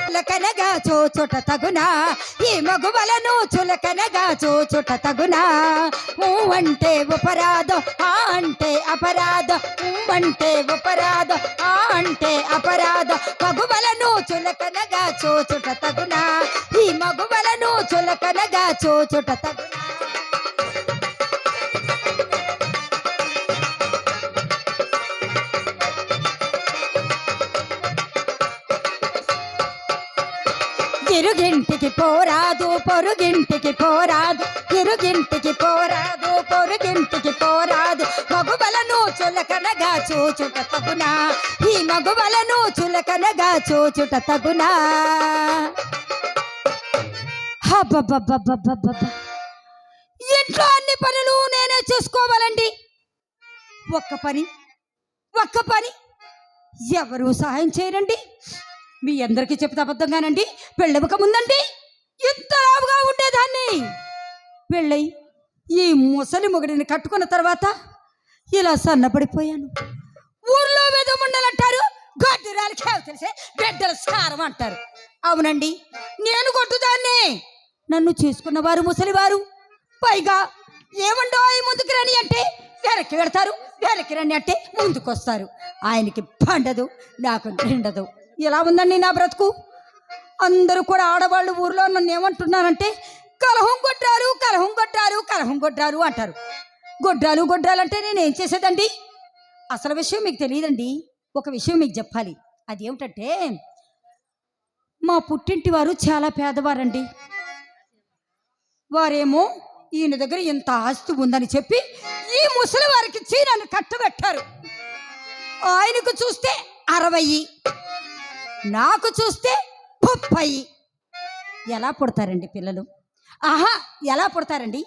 చులకనగా చూచుట తగునా ఈ మగువలను చులకనగా చూచుట తగునా. ఊ అంటే ఉపరాధం ఆ అంటే అపరాధం ఊ అంటే ఉపరాధం ఆ అంటే అపరాధం. మగువలను చులకనగా చూచుట తగునా ఈ మగువలను చులకనగా చూచుట తగునా. తిరుగింటికి పోరాదు పొరుగింటికి పోరాదు తిరుగింటికి పోరాదు పొరుగింటికి పోరాదు. మగువలను చులకనగా చూచుట తగునా ఈ మగువలను చులకనగా చూచుట తగునా. ఇంట్లో అన్ని పనులు నేనే చూసుకోవాలండి. ఒక్క పని ఒక్క పని. ఎవరు సహాయం చేయరండి. మీ అందరికీ చెప్తే అబద్ధంగానండి? పెళ్ళవక ముందండి? ఎంత లావుగా ఉండేదాన్ని? పెళ్ళై ఈ ముసలి మొగడిని కట్టుకున్న తర్వాత ఇలా సన్నపడిపోయాను. ఊర్లో వెదముండలంటారు గడ్డిరాలు కేవ తెలిసే బిడ్డల సారం అంటారు. అవునండి నేను కొట్టుదాన్ని. నన్ను చేసుకున్నవారు ముసలివారు పైగా ఏమండో ఈ ముందుకు రండి అంటే వెనక్కి వెడతారు వెనక్కి రండి అంటే ముందుకొస్తారు. ఆయనకి పండదు నాకు నిండదు. ఎలా ఉందండి నా బ్రతుకు? అందరూ కూడా ఆడవాళ్ళు ఊర్లో నన్ను ఏమంటున్నారంటే కలహం కొట్టారు కలహం కొట్టారు కలహం కొట్టారు అంటారు. గొడ్రాలు గొడ్రాలు అంటే నేను ఏం చేసేదండి? అసలు విషయం మీకు తెలియదండి. ఒక విషయం మీకు చెప్పాలి. అదేమిటంటే మా పుట్టింటి వారు చాలా పేదవారండి. వారేమో ఈయన దగ్గర ఇంత ఆస్తి ఉందని చెప్పి ఈ ముసలి వారికి చీరను కట్టబెట్టారు. ఆయనకు చూస్తే అరవై. నాకు చూస్తే ముప్పై ఎలా పుడతారండి పిల్లలు? ఆహా ఎలా పుడతారండి?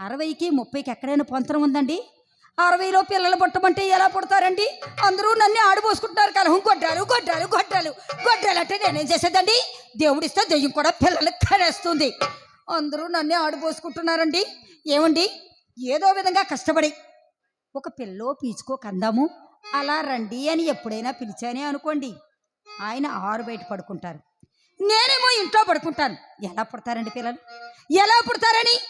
అరవైకి ముప్పైకి ఎక్కడైనా పొంతరం ఉందండి? అరవైలో పిల్లలు పుట్టమంటే ఎలా పుడతారండి? అందరూ నన్ను ఆడిపోసుకుంటున్నారు కలహం గొడ్డాలు గొడ్డాలు గొడ్డాలు గొడ్డాలు అంటే నేనేం చేసేదండి? దేవుడిస్తే దెయ్యం కూడా పిల్లలు కరేస్తుంది అందరూ నన్నే ఆడిపోసుకుంటున్నారండి ఏమండి? ఏదో విధంగా కష్టపడి. ఒక పిల్లో పీచుకో కందాము. అలా రండి అని ఎప్పుడైనా పిలిచానే అనుకోండి. ఆయన ఆరు బయట పడుకుంటారు. నేనేమో ఇంట్లో పడుకుంటాను. ఎలా పుడతారండి పిల్లలు? ఎలా పుడతారని?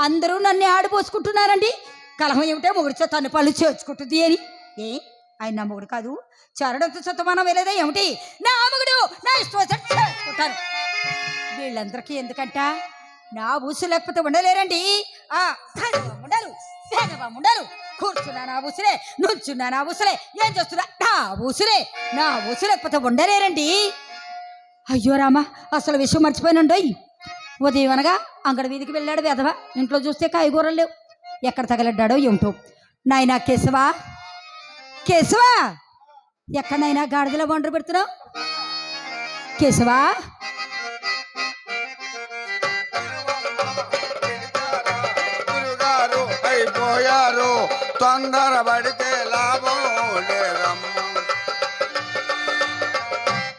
అందరూ నన్ను ఆడిపోసుకుంటున్నారండి. కలహం ఏమిటో మొగుడితో తన పళ్ళు చేర్చుకుంటుంది అని. ఏ? ఆయన నా మొగుడు కాదు. చరడంతో చత్తమానం వెళ్ళేదా ఏమిటి? నా మొగుడు నా ఇష్టం చేసుకుంటాను వీళ్ళందరికీ ఎందుకంట? నా ఊసు లేకపోతే ఉండలేరండి. ఆ ఉండరు ఉండరు కూర్చున్నా నా ఊసులే నుంచున్నా నా ఊసులే ఏం చేస్తున్నా? నా ఊసులే నా ఊసు ఉండలేరండి అయ్యో రామా అసలు విషయం మర్చిపోయినండోయ్ ఉదయం అనగా అంగడి వీధికి వెళ్ళాడు వెధవ. ఇంట్లో చూస్తే కాయగూరలు లేవు. ఎక్కడ తగలడ్డాడో ఏమిటో. నాయనా కేశవా? కేశవా? ఎక్కడైనా గాడిదలో వండరు పెడుతున్నావు? కేశవా? అయిపోయారు తొందర పడితే లాభం లేదమ్మ.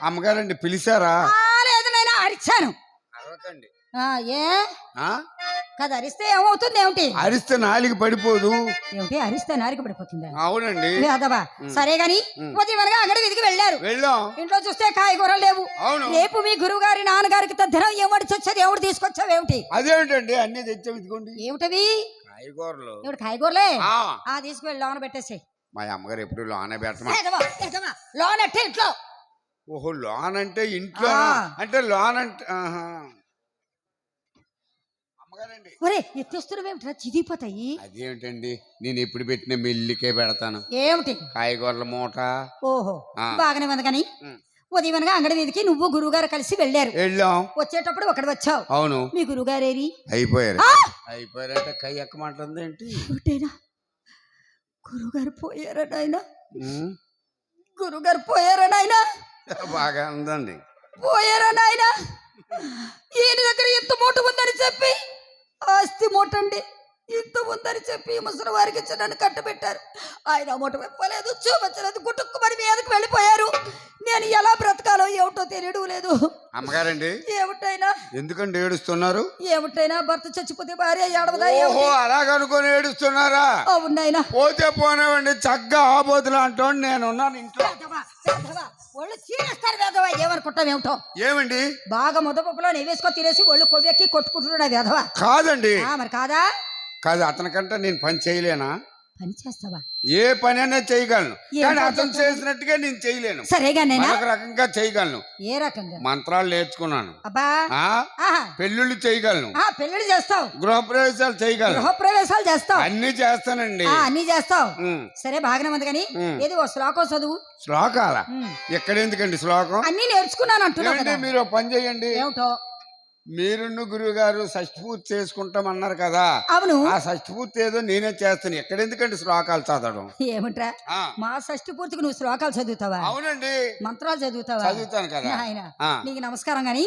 అమ్మగారండి పిలిచారా? ఆ, లేదు నేను అరిచాను. అరవకండి. ఆ, ఏ? ఆ? కదా అరిస్తే ఏమవుతుంది ఏమిటి? అరిస్తే నాలికి పడిపోదు. ఏమిటి? అరిస్తే నారిక పడిపోతుందా? అవునండి. అదవా సరే గాని ఉమ్. ఉదయం అనగా అంగడి వీధికి వెళ్ళారు. వెళ్ళాం. ఇంట్లో చూస్తే కాయగూరలు లేవు. అవును. రేపు మీ గురువు గారి నాన్నగారికి తద్దనం ఏమడి చచ్చేది ఎవడు తీసుకొచ్చావు ఏమిటి అదేమిటండి? అన్ని తెచ్చాం ఇదిగోండి. ఏమిటవి? కాయగూరలు ఏమిటి కాయగూరలే ఆ, తీసుకువెళ్ళి లోన పెట్టేసి మా అమ్మగారు ఎప్పుడు లోన పెట్టమా లోన ఎట్టే ఇంట్లో? ఓహో లోన్ అంటే ఇంట్లో. అంటే లోన్ అంటే ఒరే ఎత్తేస్తున్నావేమిట్రా చిదిపోతాయి అదేమిటండి? నేను ఎప్పుడు పెట్టిన మిల్లికే పెడతాను. ఏమిటి? కాయగూరల మూట. ఓహో. బాగానే ఉంది కానీ. ఉమ్. ఉదయం అనగా అంగడి వీధికి నువ్వు గురువు గారు కలిసి వెళ్ళారు. వెళ్ళాం. వచ్చేటప్పుడు ఒకటి వచ్చావు. అవును. మీ గురువు గారేరి అయిపోయారు! అయిపోయారంటే కై ఎక్కమంటుంది ఏంటి? ఏమిటైనా? గురుగారు పోయారా నాయన? ఉమ్, గురుగారు పోయారా నాయన? బాగా ఉందండి. పోయారా నాయన? ఈయన దగ్గర ఎంత మూట ఉందని చెప్పి? ఆస్తి మూట అండి ఇంత ఉందని చెప్పి ముసలి వారికి ఇచ్చి నన్ను కట్టబెట్టారు. ఆయన మూట విప్పలేదు చూపించలేదు గుట్టుక్కుమని మీదకి వెళ్ళిపోయారు. నేను ఎలా బ్రతకాలో ఏమిటో తెలియడం లేదు. అమ్మగారండి. ఏమిటైనా? ఎందుకండి ఏడుస్తున్నారు? ఏమిటైనా భర్త చచ్చిపోతే భార్య ఏడవదా ఓహో అలాగనుకొని ఏడుస్తున్నారా? అవునాయినా పోతే పోనేవండి చక్కగా ఆబోతులు అంటోండి నేను ఉన్నాను ఇంట్లో ఒళ్ళు చీరేస్తారు వేదవా ఏమనుకుంటాం ఏమిటో? ఏమండి? బాగా ముద్దపప్పులో నెయ్యి వేసుకో తినేసి ఒళ్ళు కొవ్వెక్కి కొట్టుకుంటున్నాడు వేదవా. కాదండి. మరి కాదా? కాదు అతనికంటే నేను పని చేయలేనా? పని చేస్తావా? ఏ పని అయినా చేయగలను కానీ అతను? చేసినట్టుగా నేను చేయలేను. సరేగా నేనా? మరొక రకంగా చేయగలను. ఏ రకంగా? మంత్రాలు నేర్చుకున్నాను. అబ్బా! పెళ్ళిళ్ళు చేయగలను. ఆ పెళ్ళిళ్ళు చేస్తావు. గృహప్రవేశాలు చేయగలను. గృహప్రవేశాలు చేస్తావు. అన్ని చేస్తానండి. అన్ని చేస్తావు. సరే బాగానే ఉంది కానీ. ఏది ఓ శ్లోకం చదువు. శ్లోకాల. ఎక్కడ ఎందుకండి శ్లోకం? అన్ని నేర్చుకున్నాను కదా. మీరు పని చేయండి. ఏమిటో? మీరున్న గురువు గారు షష్ఠి పూర్తి చేసుకుంటామన్నారు కదా. అవును. ఆ షష్ఠి పూర్తి ఏదో నేనే చేస్తాను. ఎక్కడ ఎందుకండి శ్లోకాలు చదవడం? ఏమిట్రా? మా షష్టి పూర్తికి నువ్వు శ్లోకాలు చదువుతావా? అవునండి. మంత్రాలు చదువుతావా? చదువుతాను కదా. నాయన ఆ, నీకు నమస్కారం గాని.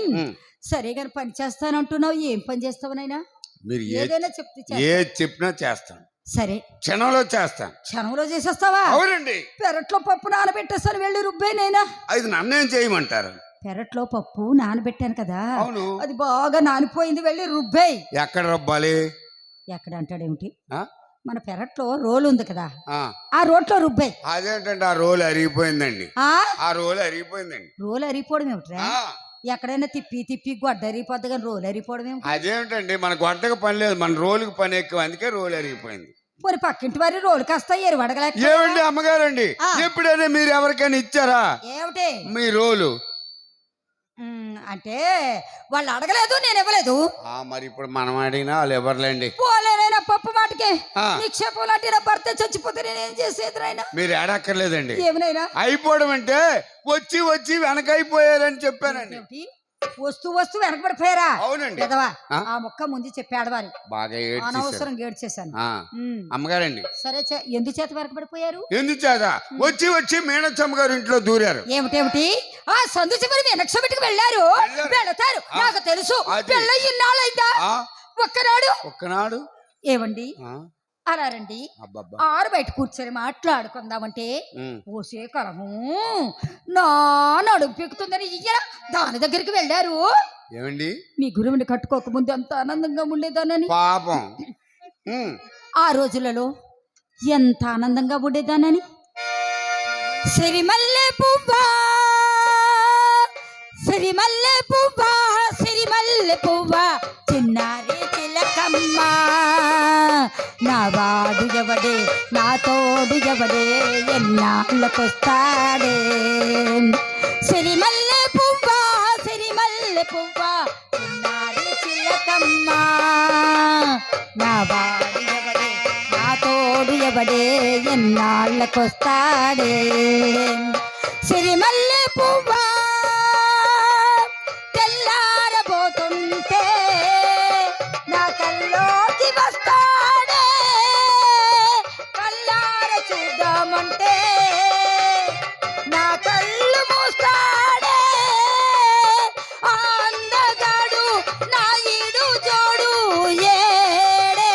సరే గాని పని చేస్తానంటున్నావు. ఏం పని చేస్తావు నాయనా? మీరు ఏదైనా చెప్తే చేస్తా. ఏ చెప్పినా చేస్తాను. సరే. క్షణంలో చేస్తాను. క్షణంలో చేసేస్తావా? అవునండి. పెరట్లో పప్పు నానబెట్టేస్తాను. వెళ్ళి రుబ్బేనైనా అది నన్నేం చేయమంటారు? పెరట్లో పప్పు నానబెట్టాను కదా అవును. అది బాగా నానిపోయింది వెళ్ళి రుబ్బేయ్. ఎక్కడ రబ్బాలి? ఎక్కడ అంటాడేమిటి ఆ? మన పెరట్లో రోలు ఉంది కదా ఆ, రోట్లో రుబ్బేయ్. అదేంటంటే ఆ రోలు అరిగిపోయిందండి. ఆ? ఆ రోలు అరిగిపోయిందండి. రోలు అరిగిపోవడం ఏమిట్రా? ఎక్కడైనా తిప్పి తిప్పి గొడ్డ అరిగిపోద్ది కానీ రోలు అరిగిపోవడం ఏమిటి? అదేంటండి మన గొడ్డకు పని లేదు మన రోలుకి పని ఎక్కువ అందుకే రోలు అరిగిపోయింది. పోనీ పక్కింటి వారి రోలు కాస్త ఎరు వడగలేక ఏమండి అమ్మగారండి. ఎప్పుడైనా మీరు ఎవరికైనా ఇచ్చారా? ఏమిటి? మీ రోలు. అంటే వాళ్ళు అడగలేదు నేను ఇవ్వలేదు. ఆ, మరి ఇప్పుడు మనం అడిగినా వాళ్ళు ఎవరులేండి పోలేనైనా పప్పు మాటకే. నిక్షేపం లాంటి నా భర్త చచ్చిపోతే నేనేం చేసేది నాయనా? మీరు ఏడక్కర్లేదండి. ఏమినైనా అయిపోవడం అంటే వచ్చి వచ్చి వెనకైపోయారని చెప్పానండి? వస్తూ వస్తూ వెనకబడిపోయారా? అవునండి. ఆ? మొక్క ముందు చెప్పాడు వారి బాగా అనవసరం గేడ్చేశాను. అమ్మగారండి. సరే చే- ఎందుకు చేత వెనకబడిపోయారు? ఎందుకు చేత వచ్చి వచ్చి మీనచ్చమ్మ గారు ఇంట్లో దూరారు. ఏమిటేమిటి? ఆ సందు చివరి మీనక్షమిటికి వెళ్ళారు. వెళతారు. నాకు తెలుసు. పెళ్ళ ఇన్నాళ్ళైందా ఒక్కనాడు? ఒక్కనాడు? ఏమండి? ఆ, అలా రండి అబ్బబ్బా. ఆరు బయట కూర్చొని మాట్లాడుకుందామంటే ఉమ్, ఓసే కలము నా నడుము పీకుతుందని ఇయ్యరా? దాని దగ్గరికి వెళ్ళారు. ఏమండి? మీ గురువుని కట్టుకోకముందు అంత ఆనందంగా ఉండేదానని. పాపం. ఆ రోజులలో ఎంత ఆనందంగా ఉండేదానని? సిరిమల్లె పువ్వా సిరిమల్లె పువ్వా సిరిమల్లె పువ్వా చిన్నారి చిలకమ్మ నా వాడు ఎవడే నా తోడు ఎవడే ఎన్నాళ్ళకొస్తాడే? సిరిమల్లె పువ్వా సిరిమల్లె పువ్వా చిన్నారి చిలకమ్మ. నా వాడు ఎవడే నా తోడు ఎవడే ఎన్నాళ్ళకొస్తాడే? సిరిమల్లె పువ్వా అంటే నా కళ్ళు మూస్తాడే. అందగాడు నా ఈడు జోడు ఏడే.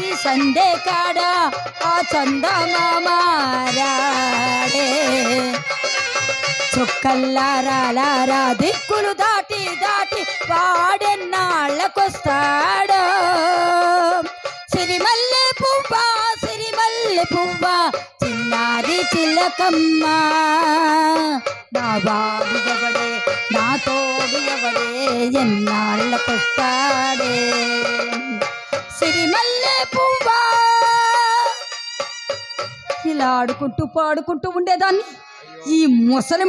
ఈ సందే కాడ ఆ చందమామారాడే చుక్కల్లారాలారా దిక్కులు దాటి దాటి వాడెన్నాళ్ళకొస్తాడో చిలకమ్మ నా బాబు ఎవడే నా తోడు ఎవడే ఎన్నాళ్ళకొస్తాడే సిరిమల్లె పువ్వా. ఇలా ఆడుకుంటూ పాడుకుంటూ ఉండేదాన్ని. ఈ ముసలి